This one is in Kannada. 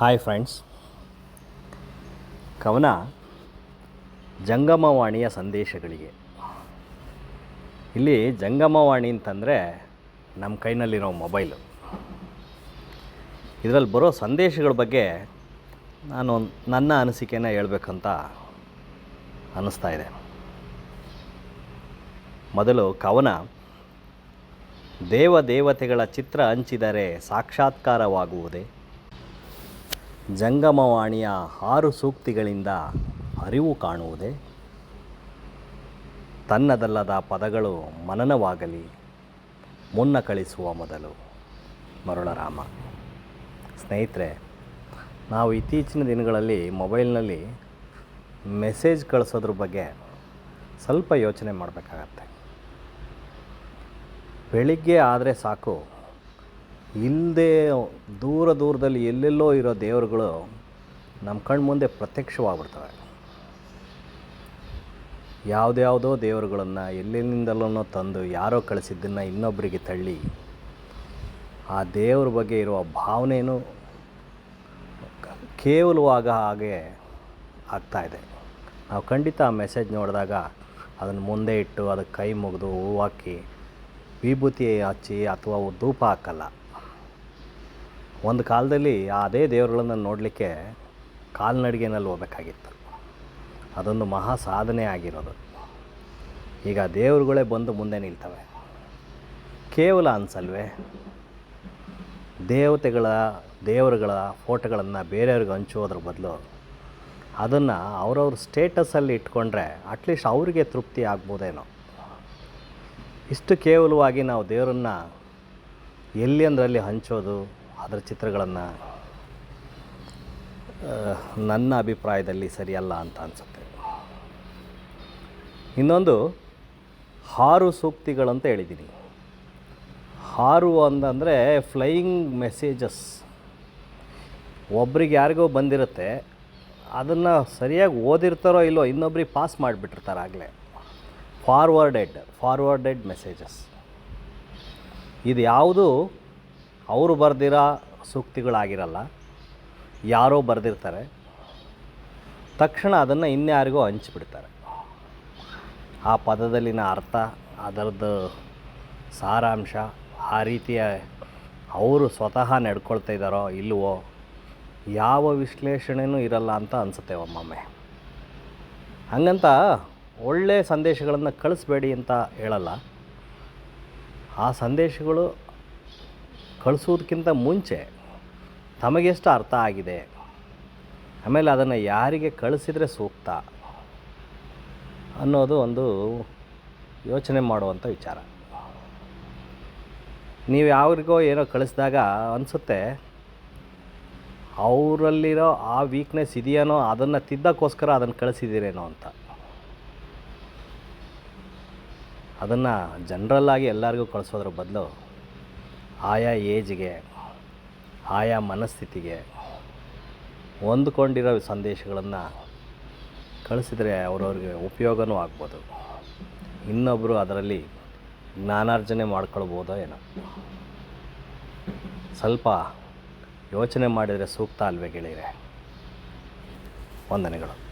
ಹಾಯ್ ಫ್ರೆಂಡ್ಸ್ ಕವನ ಜಂಗಮವಾಣಿಯ ಸಂದೇಶಗಳಿಗೆ. ಇಲ್ಲಿ ಜಂಗಮವಾಣಿ ಅಂತಂದರೆ ನಮ್ಮ ಕೈನಲ್ಲಿರೋ ಮೊಬೈಲು. ಇದರಲ್ಲಿ ಬರೋ ಸಂದೇಶಗಳ ಬಗ್ಗೆ ನಾನು ನನ್ನ ಅನಿಸಿಕೆನ ಹೇಳಬೇಕಂತ ಅನ್ನಿಸ್ತಾ ಇದೆ. ಮೊದಲು ಕವನ. ದೇವ ದೇವತೆಗಳ ಚಿತ್ರ ಹಂಚಿದರೆ ಸಾಕ್ಷಾತ್ಕಾರವಾಗುವುದೇ? ಜಂಗಮವಾಣಿಯ ಆರು ಸೂಕ್ತಿಗಳಿಂದ ಅರಿವು ಕಾಣುವುದೇ? ತನ್ನದಲ್ಲದ ಪದಗಳು ಮನನವಾಗಲಿ, ಮುನ್ನ ಕಳಿಸುವ ಮೊದಲು, ಮರುಳರಾಮ. ಸ್ನೇಹಿತರೆ, ನಾವು ಇತ್ತೀಚಿನ ದಿನಗಳಲ್ಲಿ ಮೊಬೈಲ್ನಲ್ಲಿ ಮೆಸೇಜ್ ಕಳಿಸೋದ್ರ ಬಗ್ಗೆ ಸ್ವಲ್ಪ ಯೋಚನೆ ಮಾಡಬೇಕಾಗತ್ತೆ. ಬೆಳಿಗ್ಗೆ ಆದರೆ ಸಾಕು ಇಲ್ಲದೆ ದೂರ ದೂರದಲ್ಲಿ ಎಲ್ಲೆಲ್ಲೋ ಇರೋ ದೇವರುಗಳು ನಮ್ಮ ಕಣ್ಣು ಮುಂದೆ ಪ್ರತ್ಯಕ್ಷವಾಗ್ಬಿಡ್ತವೆ. ಯಾವುದ್ಯಾವುದೋ ದೇವರುಗಳನ್ನು ಎಲ್ಲೆಲ್ಲಿಂದಲೋ ತಂದು ಯಾರೋ ಕಳಿಸಿದ್ದನ್ನು ಇನ್ನೊಬ್ಬರಿಗೆ ತಳ್ಳಿ, ಆ ದೇವ್ರ ಬಗ್ಗೆ ಇರುವ ಭಾವನೆಯೂ ಕೇವಲವಾಗ ಹಾಗೆ ಆಗ್ತಾಯಿದೆ ನಾವು ಖಂಡಿತ ಆ ಮೆಸೇಜ್ ನೋಡಿದಾಗ ಅದನ್ನು ಮುಂದೆ ಇಟ್ಟು ಅದಕ್ಕೆ ಕೈ ಮುಗಿದು ಹೂವು ಹಾಕಿ, ವಿಭೂತಿ ಹಚ್ಚಿ ಅಥವಾ ಧೂಪ ಹಾಕಲ್ಲ. ಒಂದು ಕಾಲದಲ್ಲಿ ಅದೇ ದೇವರುಗಳನ್ನು ನೋಡಲಿಕ್ಕೆ ಕಾಲ್ನಡಿಗೆನಲ್ಲಿ ಹೋಗ್ಬೇಕಾಗಿತ್ತು. ಅದೊಂದು ಮಹಾ ಸಾಧನೆ ಆಗಿರೋದು. ಈಗ ದೇವರುಗಳೇ ಬಂದು ಮುಂದೆ ನಿಲ್ತವೆ. ಕೇವಲ ಅನ್ಸಲ್ವೇ? ದೇವತೆಗಳ, ದೇವರುಗಳ ಫೋಟೋಗಳನ್ನು ಬೇರೆಯವ್ರಿಗೆ ಹಂಚೋದ್ರ ಬದಲು ಅದನ್ನು ಅವರವ್ರ ಸ್ಟೇಟಸಲ್ಲಿ ಇಟ್ಕೊಂಡ್ರೆ ಅಟ್ಲೀಸ್ಟ್ ಅವರಿಗೆ ತೃಪ್ತಿ ಆಗ್ಬೋದೇನೋ? ಇಷ್ಟು ಕೇವಲವಾಗಿ ನಾವು ದೇವರನ್ನು ಎಲ್ಲಿ ಅಂದ್ರಲ್ಲಿ ಹಂಚೋದು? ಅದರ ಚಿತ್ರಗಳನ್ನು ನನ್ನ ಅಭಿಪ್ರಾಯದಲ್ಲಿ ಸರಿಯಲ್ಲ ಅಂತ ಅನಿಸುತ್ತೆ. ಇನ್ನೊಂದು, ಹಾರು ಸೂಕ್ತಿಗಳಂತ ಹೇಳಿದ್ದೀನಿ ಹಾರು ಅಂತಂದರೆ ಫ್ಲೈಯಿಂಗ್ ಮೆಸೇಜಸ್. ಒಬ್ರಿಗೆ ಯಾರಿಗೋ ಬಂದಿರುತ್ತೆ, ಅದನ್ನು ಸರಿಯಾಗಿ ಓದಿರ್ತಾರೋ ಇಲ್ಲೋ ಇನ್ನೊಬ್ರಿಗೆ ಪಾಸ್ ಮಾಡಿಬಿಟ್ಟಿರ್ತಾರೆ ಆಗಲೇ. ಫಾರ್ವರ್ಡೆಡ್ ಫಾರ್ವರ್ಡೆಡ್ ಮೆಸೇಜಸ್ ಇದು ಯಾವುದು ಅವರು ಬರೆದಿರೋ ಸೂಕ್ತಿಗಳಾಗಿರಲ್ಲ, ಯಾರೋ ಬರೆದಿರ್ತಾರೆ. ತಕ್ಷಣ ಅದನ್ನು ಇನ್ಯಾರಿಗೋ ಹಂಚಿಬಿಡ್ತಾರೆ. ಆ ಪದದಲ್ಲಿನ ಅರ್ಥ, ಅದರದ್ದು ಸಾರಾಂಶ, ಆ ರೀತಿಯ ಅವರು ಸ್ವತಃ ನಡ್ಕೊಳ್ತಾ ಇದ್ದಾರೋ ಇಲ್ವೋ, ಯಾವ ವಿಶ್ಲೇಷಣೆಯೂ ಇರಲ್ಲ ಅಂತ ಅನಿಸುತ್ತೆ ಒಮ್ಮೊಮ್ಮೆ. ಹಂಗಂತ ಒಳ್ಳೆಯ ಸಂದೇಶಗಳನ್ನು ಕಳಿಸ್ಬೇಡಿ ಅಂತ ಹೇಳಲ್ಲ. ಆ ಸಂದೇಶಗಳು ಕಳಿಸೋದಕ್ಕಿಂತ ಮುಂಚೆ ತಮಗೆಷ್ಟು ಅರ್ಥ ಆಗಿದೆ? ಆಮೇಲೆ ಅದನ್ನು ಯಾರಿಗೆ ಕಳಿಸಿದರೆ ಸೂಕ್ತ ಅನ್ನೋದು ಒಂದು ಯೋಚನೆ ಮಾಡುವಂಥ ವಿಚಾರ. ನೀವು ಯಾವ್ರಿಗೋ ಏನೋ ಕಳಿಸಿದಾಗ ಅನಿಸುತ್ತೆ, ಅವರಲ್ಲಿರೋ ಆ ವೀಕ್ನೆಸ್ ಇದೆಯೇನೋ ಅದನ್ನು ತಿದ್ದಕ್ಕೋಸ್ಕರ ಅದನ್ನು ಕಳಿಸಿದ್ದೀರೇನೋ ಅಂತ. ಅದನ್ನು ಜನ್ರಲ್ಲಾಗಿ ಎಲ್ಲರಿಗೂ ಕಳಿಸೋದ್ರ ಬದಲು ಆಯಾ ಏಜ್ಗೆ, ಆಯಾ ಮನಸ್ಥಿತಿಗೆ ಹೊಂದ್ಕೊಂಡಿರೋ ಸಂದೇಶಗಳನ್ನು ಕಳಿಸಿದರೆ ಅವ್ರವ್ರಿಗೆ ಉಪಯೋಗನೂ ಆಗ್ಬೋದು. ಇನ್ನೊಬ್ಬರು ಅದರಲ್ಲಿ ಜ್ಞಾನಾರ್ಜನೆ ಮಾಡ್ಕೊಳ್ಬೋದೋ ಏನೋ. ಸ್ವಲ್ಪ ಯೋಚನೆ ಮಾಡಿದರೆ ಸೂಕ್ತ ಅಲ್ವೇ ಗೆಳೆಯರೆ? ವಂದನೆಗಳು.